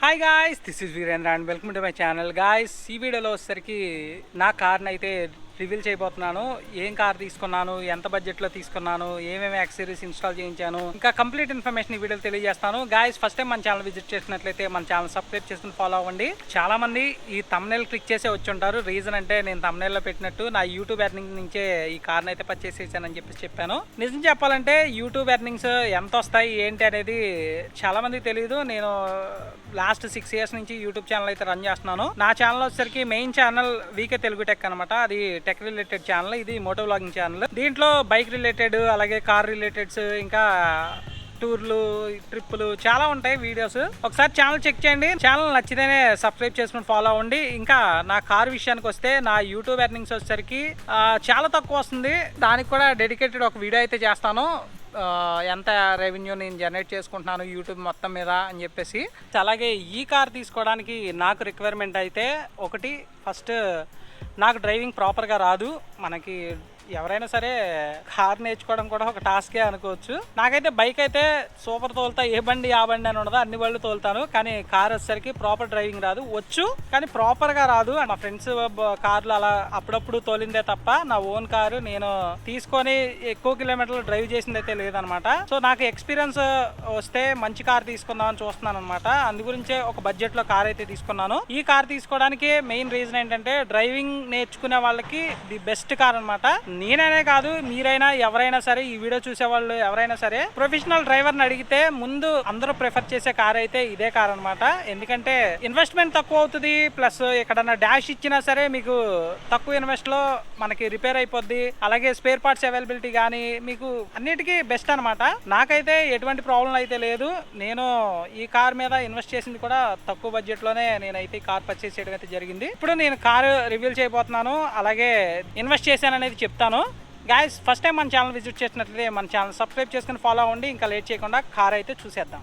Hi guys this is Virendra and welcome to my channel guys ఈ వీడియోలో వచ్చేసరికి నా కార్ని అయితే రివీల్ చేయబోతున్నాను. ఏం కార్ తీసుకున్నాను? ఎంత బడ్జెట్లో తీసుకున్నాను? ఏమేమి యాక్సరీస్ ఇన్స్టాల్ చేయించాను? ఇంకా కంప్లీట్ ఇన్ఫర్మేషన్ ఈ వీడియోలో తెలియజేస్తాను. గాయస్ ఫస్ట్ టైం మన ఛానల్ విజిట్ చేసినట్లయితే మన ఛానల్ సబ్స్క్రైబ్ చేసుకుని ఫాలో అవ్వండి. చాలా మంది ఈ తమ్నెల్ క్లిక్ చేసే వచ్చి ఉంటారు రీజన్ అంటే నేను తమ్నెల్లో పెట్టినట్టు నా యూట్యూబ్ ఎర్నింగ్ నుంచే ఈ కార్ని అయితే పర్చేస్ చేశానని చెప్పేసి చెప్పాను. నిజం చెప్పాలంటే యూట్యూబ్ ఎర్నింగ్స్ ఎంత వస్తాయి ఏంటి అనేది చాలామందికి తెలియదు నేను లాస్ట్ సిక్స్ ఇయర్స్ నుంచి యూట్యూబ్ ఛానల్ అయితే రన్ చేస్తున్నాను. నా ఛానల్ వచ్చేసరికి main channel VK Telugu tech అనమాట. అది టెక్ రిలేటెడ్ ఛానల్ ఇది మోటో వ్లాగింగ్ ఛానల్ దీంట్లో బైక్ రిలేటెడ్ అలాగే కార్ రిలేటెడ్స్ ఇంకా టూర్లు ట్రిప్పులు చాలా ఉంటాయి వీడియోస్ ఒకసారి ఛానల్ చెక్ చేయండి. ఛానల్ నచ్చితేనే సబ్స్క్రైబ్ చేసుకుని ఫాలో అవ్వండి. ఇంకా నా కార్ విషయానికి వస్తే నా యూట్యూబ్ ఎర్నింగ్స్ వచ్చేసరికి చాలా తక్కువ వస్తుంది. దానికి కూడా డెడికేటెడ్ ఒక వీడియో అయితే చేస్తాను. ఎంత రెవెన్యూ నేను జనరేట్ చేసుకుంటున్నాను యూట్యూబ్ మొత్తం మీద అని చెప్పేసి. అలాగే ఈ కార్ తీసుకోవడానికి నాకు రిక్వైర్మెంట్ అయితే ఒకటి ఫస్ట్ నాకు డ్రైవింగ్ ప్రాపర్గా రాదు. మనకి ఎవరైనా సరే కార్ నేర్చుకోవడం కూడా ఒక టాస్కే అనుకోవచ్చు. నాకైతే బైక్ అయితే సూపర్ తోలుతా ఏ బండి ఆ బండి అని ఉండదు అన్ని బళ్ళు తోలుతాను. కానీ కార్ వచ్చేసరికి ప్రాపర్ డ్రైవింగ్ రాదు. వచ్చు కానీ ప్రాపర్గా రాదు. నా ఫ్రెండ్స్ కార్లు అలా అప్పుడప్పుడు తోలిందే తప్ప నా ఓన్ కారు నేను తీసుకొని ఎక్కువ కిలోమీటర్లు డ్రైవ్ చేసింది అయితే లేదనమాట. సో నాకు ఎక్స్పీరియన్స్ వస్తే మంచి కార్ తీసుకుందామని చూస్తున్నాను అనమాట అందు గురించే ఒక బడ్జెట్లో కార్ అయితే తీసుకున్నాను. ఈ కార్ తీసుకోవడానికి మెయిన్ రీజన్ ఏంటంటే డ్రైవింగ్ నేర్చుకునే వాళ్ళకి ది బెస్ట్ కార్ అనమాట. నేననే కాదు మీరైనా ఎవరైనా సరే ఈ వీడియో చూసే వాళ్ళు ఎవరైనా సరే ప్రొఫెషనల్ డ్రైవర్ని అడిగితే ముందు అందరూ ప్రిఫర్ చేసే కార్ అయితే ఇదే కార్ అనమాట ఎందుకంటే ఇన్వెస్ట్మెంట్ తక్కువ అవుతుంది ప్లస్ ఎక్కడన్నా డాష్ ఇచ్చినా సరే మీకు తక్కువ ఇన్వెస్ట్లో మనకి రిపేర్ అయిపోద్ది. అలాగే స్పేర్ పార్ట్స్ అవైలబిలిటీ కానీ మీకు అన్నిటికీ బెస్ట్ అనమాట నాకైతే ఎటువంటి ప్రాబ్లం అయితే లేదు. నేను ఈ కార్ మీద ఇన్వెస్ట్ చేసింది కూడా తక్కువ బడ్జెట్లోనే నేనైతే కార్ పర్చేస్ చేయడం అయితే జరిగింది. ఇప్పుడు నేను కారు రివ్యూల్ చేయబోతున్నాను. అలాగే ఇన్వెస్ట్ చేశాను అనేది చెప్తాను. గాయస్ ఫస్ట్ టైం మన ఛానల్ విజిట్ చేసినట్లయితే మన ఛానల్ సబ్స్క్రైబ్ చేసుకుని ఫాలో అవ్వండి. ఇంకా లేట్ చేయకుండా కార్ అయితే చూసేద్దాం.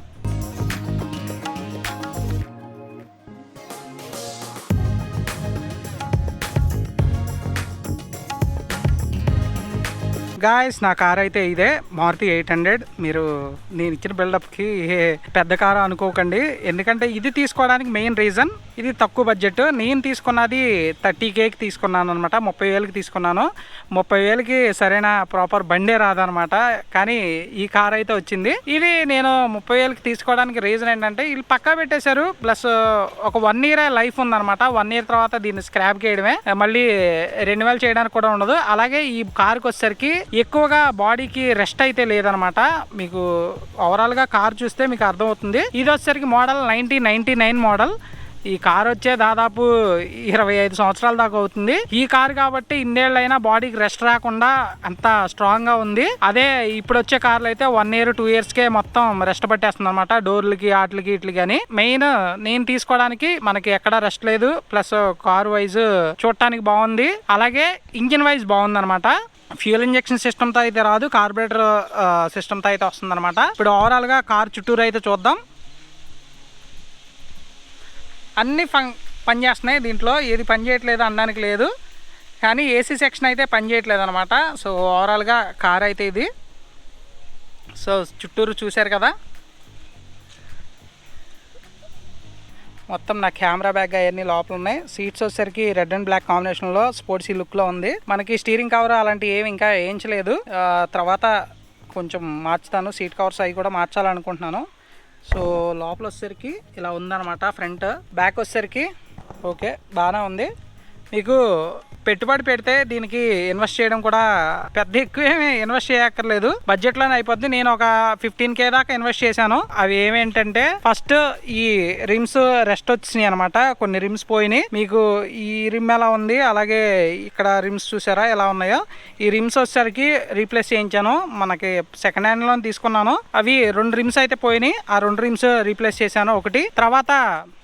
గాయస్ నా కార్ అయితే ఇదే. మారుతి ఎయిట్ హండ్రెడ్ మీరు నేను ఇచ్చిన బిల్డప్కి పెద్ద కారు అనుకోకండి. ఎందుకంటే ఇది తీసుకోవడానికి మెయిన్ రీజన్ ఇది తక్కువ బడ్జెట్ నేను తీసుకున్నది థర్టీ కేకి తీసుకున్నాను అనమాట ముప్పై వేలకి తీసుకున్నాను. ముప్పై వేలకి సరైన ప్రాపర్ బండే రాదనమాట కానీ ఈ కార్ అయితే వచ్చింది. ఇది నేను ముప్పై వేలకి తీసుకోవడానికి రీజన్ ఏంటంటే వీళ్ళు పక్కా పెట్టేశారు. ప్లస్ ఒక వన్ ఇయర్ లైఫ్ ఉందనమాట వన్ ఇయర్ తర్వాత దీన్ని స్క్రాప్ చేయడమే. మళ్ళీ రెన్యువల్ చేయడానికి కూడా ఉండదు. అలాగే ఈ కార్కి వచ్చేసరికి ఎక్కువగా బాడీకి రెస్ట్ అయితే లేదనమాట. మీకు ఓవరాల్గా కార్ చూస్తే మీకు అర్థమవుతుంది. ఇది వచ్చేసరికి model nineteen ninety nine model. ఈ కార్ వచ్చే దాదాపు ఇరవై ఐదు సంవత్సరాల దాకా అవుతుంది. ఈ కార్ కాబట్టి ఇన్నేళ్ళైనా బాడీకి రెస్ట్ రాకుండా అంత స్ట్రాంగ్గా ఉంది. అదే ఇప్పుడు వచ్చే కార్లు అయితే వన్ ఇయర్ టూ ఇయర్స్ కే మొత్తం రెస్ట్ పట్టేస్తుంది అనమాట డోర్లకి ఆటలకి ఇట్లకి అని. మెయిన్ నేను తీసుకోవడానికి మనకి ఎక్కడ రెస్ట్ లేదు. ప్లస్ కార్ వైజ్ చూడటానికి బాగుంది. అలాగే ఇంజిన్ వైజ్ బాగుంది అనమాట ఫ్యూల్ ఇంజెక్షన్ సిస్టమ్తో అయితే రాదు కార్బొరేటర్ సిస్టమ్తో అయితే వస్తుంది అనమాట ఇప్పుడు ఓవరాల్గా కార్ చుట్టూరు అయితే చూద్దాం. అన్నీ ఫం పనిచేస్తున్నాయి దీంట్లో. ఏది పని చేయట్లేదు అనడానికి లేదు. కానీ ఏసీ సెక్షన్ అయితే పని చేయట్లేదు అనమాట సో ఓవరాల్గా కార్ అయితే ఇది. సో చుట్టూరు చూశారు కదా. మొత్తం నా కెమెరా బ్యాగ్ అవన్నీ లోపల ఉన్నాయి సీట్స్ వచ్చేసరికి రెడ్ అండ్ బ్లాక్ కాంబినేషన్లో స్పోర్ట్సీ లుక్లో ఉంది. మనకి స్టీరింగ్ కవర్ అలాంటి ఏమి ఇంకా వేయించలేదు. తర్వాత కొంచెం మార్చుతాను. సీట్ కవర్స్ అవి కూడా మార్చాలనుకుంటున్నాను. సో లోపల వచ్చేసరికి ఇలా ఉందన్నమాట ఫ్రంట్. బ్యాక్ వచ్చేసరికి ఓకే బాగానే ఉంది. మీకు పెట్టుబడి పెడితే దీనికి ఇన్వెస్ట్ చేయడం కూడా పెద్ద ఎక్కువ ఏమి ఇన్వెస్ట్ చేయక్కర్లేదు. బడ్జెట్లోనే అయిపోద్ది. నేను ఒక ఫిఫ్టీన్ కే దాకా ఇన్వెస్ట్ చేశాను. అవి ఏమేంటంటే ఫస్ట్ ఈ రిమ్స్ రెస్ట్ వచ్చినాయి అనమాట కొన్ని రిమ్స్ పోయినాయి. మీకు ఈ రిమ్ ఎలా ఉంది? అలాగే ఇక్కడ రిమ్స్ చూసారా ఎలా ఉన్నాయో? ఈ రిమ్స్ వచ్చేసరికి రీప్లేస్ చేయించాను. మనకి సెకండ్ హ్యాండ్లో తీసుకున్నాను. అవి రెండు రిమ్స్ అయితే పోయినాయి. ఆ రెండు రిమ్స్ రీప్లేస్ చేశాను. ఒకటి తర్వాత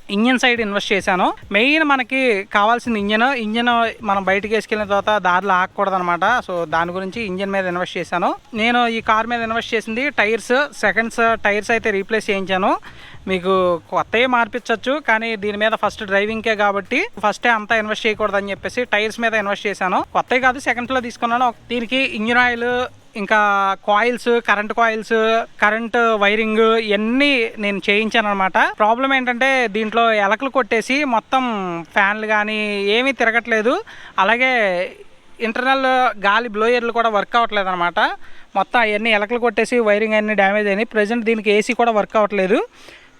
ఇంజన్ సైడ్ ఇన్వెస్ట్ చేశాను. మెయిన్ మనకి కావాల్సిన ఇంజన్. ఇంజన్ మనం బయటకు వేసుకెళ్ళిన తర్వాత దారిలో ఆగకూడదు అనమాట సో దాని గురించి ఇంజన్ మీద ఇన్వెస్ట్ చేశాను. నేను ఈ కార్ మీద ఇన్వెస్ట్ చేసింది టైర్స్ సెకండ్స్ టైర్స్ అయితే రీప్లేస్ చేయించాను. మీకు కొత్తవి మార్పించవచ్చు కానీ దీని మీద ఫస్ట్ డ్రైవింగ్కే కాబట్టి ఫస్టే అంతా ఇన్వెస్ట్ చేయకూడదు అని చెప్పేసి టైర్స్ మీద ఇన్వెస్ట్ చేశాను. కొత్తవి కాదు సెకండ్స్లో తీసుకున్నాను. దీనికి ఇంజిన్ ఆయిల్ ఇంకా coils current coils current wiring ఇవన్నీ నేను చేయించాను అనమాట ప్రాబ్లం ఏంటంటే దీంట్లో ఎలకలు కొట్టేసి మొత్తం ఫ్యాన్లు కానీ ఏమీ తిరగట్లేదు. అలాగే ఇంటర్నల్ గాలి బ్లోయర్లు కూడా వర్క్ అవ్వట్లేదు అనమాట మొత్తం అవన్నీ ఎలకలు కొట్టేసి వైరింగ్ అన్ని డ్యామేజ్ అయినాయి. ప్రజెంట్ దీనికి ఏసీ కూడా వర్క్ అవ్వట్లేదు.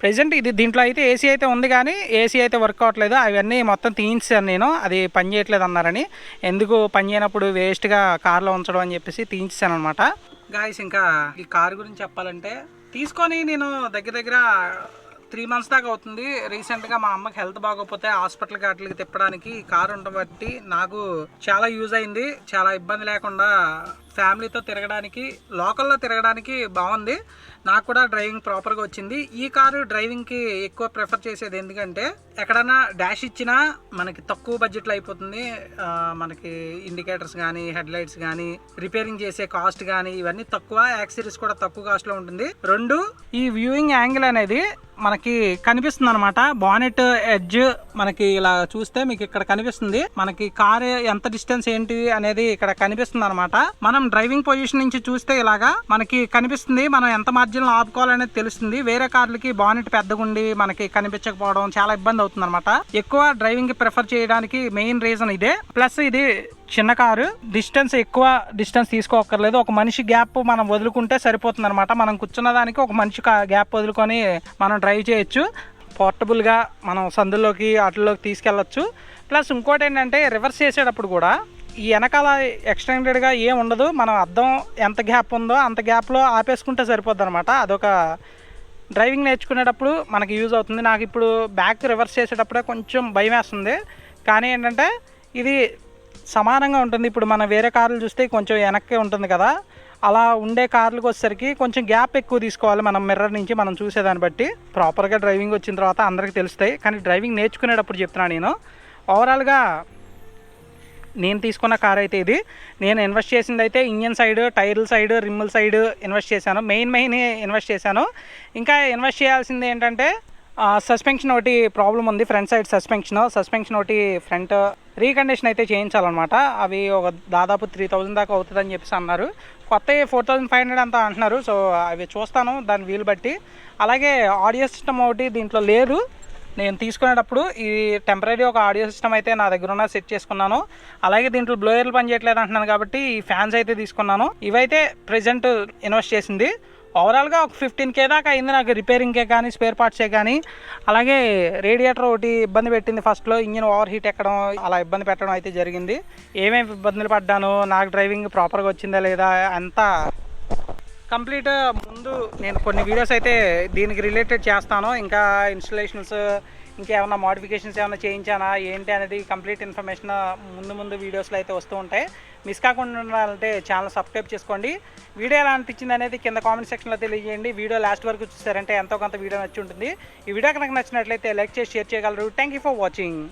ప్రజెంట్ ఇది దీంట్లో అయితే ఏసీ అయితే ఉంది కానీ ఏసీ అయితే వర్క్ అవ్వట్లేదు అవన్నీ మొత్తం తీయించాను నేను. అది పని చేయట్లేదు అన్నారని. ఎందుకు పని చేయనప్పుడు వేస్ట్గా కార్లో ఉంచడం అని చెప్పేసి తీయించాను అనమాట గాయస్ ఇంకా ఈ కార్ గురించి చెప్పాలంటే తీసుకొని నేను దగ్గర దగ్గర త్రీ మంత్స్ దాకా అవుతుంది. రీసెంట్గా మా అమ్మకి హెల్త్ బాగోకపోతే హాస్పిటల్కి అట్లకి తిప్పడానికి ఈ కార్ బట్టి నాకు చాలా యూజ్ అయింది. చాలా ఇబ్బంది లేకుండా ఫ్యామిలీతో తిరగడానికి లోకల్లో తిరగడానికి బాగుంది. నాకు కూడా డ్రైవింగ్ ప్రాపర్గా వచ్చింది. ఈ కారు డ్రైవింగ్కి ఎక్కువ ప్రిఫర్ చేసేది ఎందుకంటే ఎక్కడైనా డాష్ ఇచ్చినా మనకి తక్కువ బడ్జెట్లో అయిపోతుంది. మనకి ఇండికేటర్స్ కానీ హెడ్ లైట్స్ కానీ రిపేరింగ్ చేసే కాస్ట్ కానీ ఇవన్నీ తక్కువ యాక్సరీస్ కూడా తక్కువ కాస్ట్లో ఉంటుంది. రెండు ఈ వ్యూయింగ్ యాంగిల్ అనేది మనకి కనిపిస్తుంది అనమాట బానెట్ ఎడ్జ్ మనకి ఇలా చూస్తే మీకు ఇక్కడ కనిపిస్తుంది. మనకి కార్ ఎంత డిస్టెన్స్ ఏంటి అనేది ఇక్కడ కనిపిస్తుంది అనమాట మనం డ్రైవింగ్ పొజిషన్ నుంచి చూస్తే ఇలాగా మనకి కనిపిస్తుంది. మనం ఎంత మార్జిన్ ఆపుకోవాలనేది తెలుస్తుంది. వేరే కార్లకి బానెట్ పెద్దగుండి మనకి కనిపించకపోవడం చాలా ఇబ్బంది అవుతుంది అనమాట ఎక్కువ డ్రైవింగ్ ప్రిఫర్ చేయడానికి మెయిన్ రీజన్ ఇదే. ప్లస్ ఇది చిన్న కారు డిస్టెన్స్ ఎక్కువ డిస్టెన్స్ తీసుకోక్కర్లేదు. ఒక మనిషి గ్యాప్ మనం వదులుకుంటే సరిపోతుంది అనమాట మనం కూర్చున్న దానికి ఒక మనిషి గ్యాప్ వదులుకొని మనం డ్రైవ్ చేయొచ్చు. పోర్టబుల్గా మనం సందుల్లోకి వాటిల్లోకి తీసుకెళ్ళొచ్చు. ప్లస్ ఇంకోటి ఏంటంటే రివర్స్ చేసేటప్పుడు కూడా ఈ వెనకాల ఎక్స్టెండెడ్గా ఏం ఉండదు. మనం అద్దం ఎంత గ్యాప్ ఉందో అంత గ్యాప్లో ఆపేసుకుంటే సరిపోద్ది అనమాట అదొక డ్రైవింగ్ నేర్చుకునేటప్పుడు మనకి యూజ్ అవుతుంది. నాకు ఇప్పుడు బ్యాక్ రివర్స్ చేసేటప్పుడే కొంచెం భయం వేస్తుంది కానీ ఏంటంటే ఇది సమానంగా ఉంటుంది. ఇప్పుడు మనం వేరే కార్లు చూస్తే కొంచెం వెనక్కి ఉంటుంది కదా. అలా ఉండే కార్లకు వచ్చేసరికి కొంచెం గ్యాప్ ఎక్కువ తీసుకోవాలి మనం మిర్రర్ నుంచి మనం చూసేదాన్ని బట్టి. ప్రాపర్గా డ్రైవింగ్ వచ్చిన తర్వాత అందరికీ తెలుస్తాయి. కానీ డ్రైవింగ్ నేర్చుకునేటప్పుడు చెప్తున్నాను నేను. ఓవరాల్గా నేను తీసుకున్న కార్ అయితే ఇది. నేను ఇన్వెస్ట్ చేసింది అయితే ఇంజన్ సైడ్ టైర్ల సైడ్ రిమ్ముల సైడ్ ఇన్వెస్ట్ చేశాను. మెయిన్ మెయిన్ ఇన్వెస్ట్ చేశాను. ఇంకా ఇన్వెస్ట్ చేయాల్సింది ఏంటంటే సస్పెన్షన్ ఒకటి ప్రాబ్లం ఉంది ఫ్రంట్ సైడ్ సస్పెన్షన్ సస్పెన్షన్ ఒకటి ఫ్రంట్ రీకండిషన్ అయితే చేయించాలన్నమాట. అవి ఒక దాదాపు త్రీ థౌజండ్ దాకా అవుతుందని చెప్పేసి అన్నారు. కొత్త ఫోర్ థౌజండ్ ఫైవ్ హండ్రెడ్ అంతా అంటున్నారు. సో అవి చూస్తాను దాని వీలు బట్టి. అలాగే ఆడియో సిస్టమ్ ఒకటి దీంట్లో లేదు. నేను తీసుకునేటప్పుడు ఈ టెంపరీ ఒక ఆడియో సిస్టమ్ అయితే నా దగ్గర ఉన్న సెట్ చేసుకున్నాను. అలాగే దీంట్లో బ్లోయర్లు పనిచేయట్లేదు అంటున్నాను కాబట్టి ఈ ఫ్యాన్స్ అయితే తీసుకున్నాను. ఇవైతే ప్రజెంట్ ఇన్వెస్ట్ చేసింది. ఓవరాల్గా ఒక ఫిఫ్టీన్ కే దాకా అయింది నాకు రిపేరింగ్కే కానీ స్పేర్ పార్ట్సే కానీ. అలాగే రేడియేటర్ ఒకటి ఇబ్బంది పెట్టింది ఫస్ట్లో ఇంజిన్ ఓవర్ హీట్ ఎక్కడం అలా ఇబ్బంది పెట్టడం అయితే జరిగింది. ఏమేమి ఇబ్బందులు పడ్డాను నాకు డ్రైవింగ్ ప్రాపర్గా వచ్చిందా లేదా అంతా కంప్లీట్ ముందు నేను కొన్ని వీడియోస్ అయితే దీనికి రిలేటెడ్ చేస్తాను. ఇంకా ఇన్స్టలేషన్స్ ఇంకేమైనా మోడిఫికేషన్స్ ఏమైనా చేయించానా ఏంటి అనేది కంప్లీట్ ఇన్ఫర్మేషన్ ముందు ముందు వీడియోస్లో అయితే వస్తూ ఉంటాయి. మిస్ కాకుండా ఉండాలంటే ఛానల్ సబ్స్క్రైబ్ చేసుకోండి. వీడియో ఎలా అనిపించింది అనేది కింద కామెంట్ సెక్షన్లో తెలియజేయండి. వీడియో లాస్ట్ వరకు చూసారంటే ఎంతో కొంత వీడియో నచ్చి ఉంటుంది ఈ వీడియో కనుక నచ్చినట్లయితే లైక్ చేసి షేర్ చేయగలరు. Thank you for watching